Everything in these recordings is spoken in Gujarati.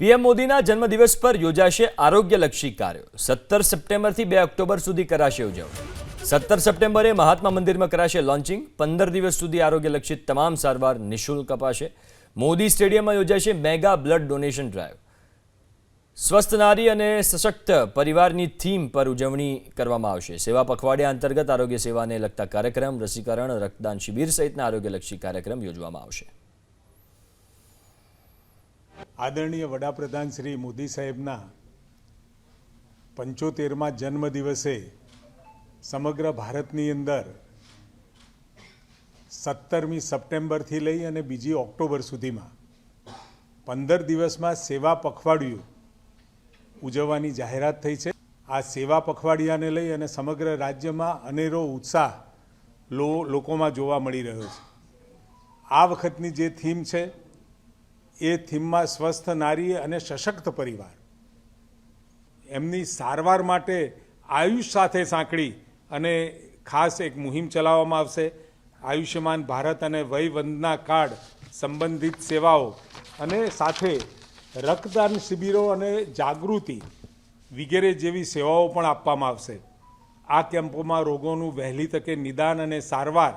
પીએમ મોદીના જન્મદિવસ પર યોજાશે આરોગ્યલક્ષી કાર્યો. સત્તર સપ્ટેમ્બરથી બે ઓક્ટોબર સુધી કરાશે ઉજવણી. સત્તર સપ્ટેમ્બરે મહાત્મા મંદિરમાં કરાશે લોન્ચિંગ. પંદર દિવસ સુધી આરોગ્યલક્ષી તમામ સારવાર નિઃશુલ્ક અપાશે. મોદી સ્ટેડિયમમાં યોજાશે મેગા બ્લડ ડોનેશન ડ્રાઈવ. સ્વસ્થ નારી અને સશક્ત પરિવારની થીમ પર ઉજવણી કરવામાં આવશે. સેવા પખવાડિયા અંતર્ગત આરોગ્ય સેવાને લગતા કાર્યક્રમ, રસીકરણ, રક્તદાન શિબિર સહિતના આરોગ્યલક્ષી કાર્યક્રમ યોજવામાં આવશે. આદરણીય વડાપ્રધાન શ્રી મોદી સાહેબના પંચોતેરમાં જન્મદિવસે સમગ્ર ભારતની અંદર સત્તરમી સપ્ટેમ્બરથી લઈ અને બીજી ઓક્ટોબર સુધીમાં પંદર દિવસમાં સેવા પખવાડિયું ઉજવવાની જાહેરાત થઈ છે. આ સેવા પખવાડિયાને લઈ અને સમગ્ર રાજ્યમાં અનેરો ઉત્સાહ લોકોમાં જોવા મળી રહ્યો છે. આ વખતની જે થીમ છે એ થીમમાં સ્વસ્થ નારી અને સશક્ત પરિવાર. એમની સારવાર માટે આયુષ સાથે સાંકળી અને ખાસ એક મુહિમ ચલાવવામાં આવશે. આયુષ્યમાન ભારત અને વયવંદના કાર્ડ સંબંધિત સેવાઓ અને સાથે રક્તદાન શિબિરો અને જાગૃતિ વગેરે જેવી સેવાઓ પણ આપવામાં આવશે. આ કેમ્પોમાં રોગોનું વહેલી તકે નિદાન અને સારવાર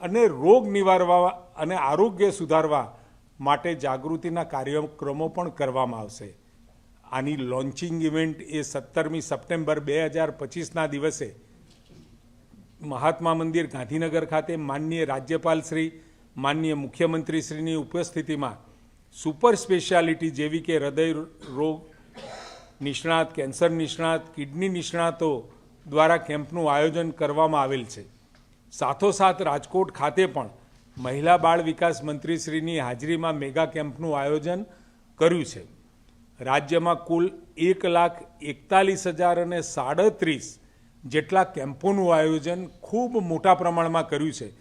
અને રોગ નિવારવા અને આરોગ્ય સુધારવા માટે જાગૃતિના કાર્યક્રમો પણ કરવામાં આવશે. આની લોન્ચિંગ ઇવેન્ટ એ સત્તરમી સપ્ટેમ્બર બે હજાર પચીસના દિવસે મહાત્મા મંદિર ગાંધીનગર ખાતે માનનીય રાજ્યપાલ શ્રી, માનનીય મુખ્યમંત્રીશ્રીની ઉપસ્થિતિમાં સુપર સ્પેશિયાલિટી જેવી કે હૃદય રોગ નિષ્ણાત, કેન્સર નિષ્ણાત, કિડની નિષ્ણાતો દ્વારા કેમ્પનું આયોજન કરવામાં આવેલ છે. સાથોસાથ રાજકોટ ખાતે પણ મહિલા બાળ વિકાસ મંત્રીશ્રીની હાજરીમાં મેગા કેમ્પનું આયોજન કર્યું છે. રાજ્યમાં કુલ એક લાખ એકતાલીસ હજાર અને સાડત્રીસ જેટલા કેમ્પોનું આયોજન ખૂબ મોટા પ્રમાણમાં કર્યું છે.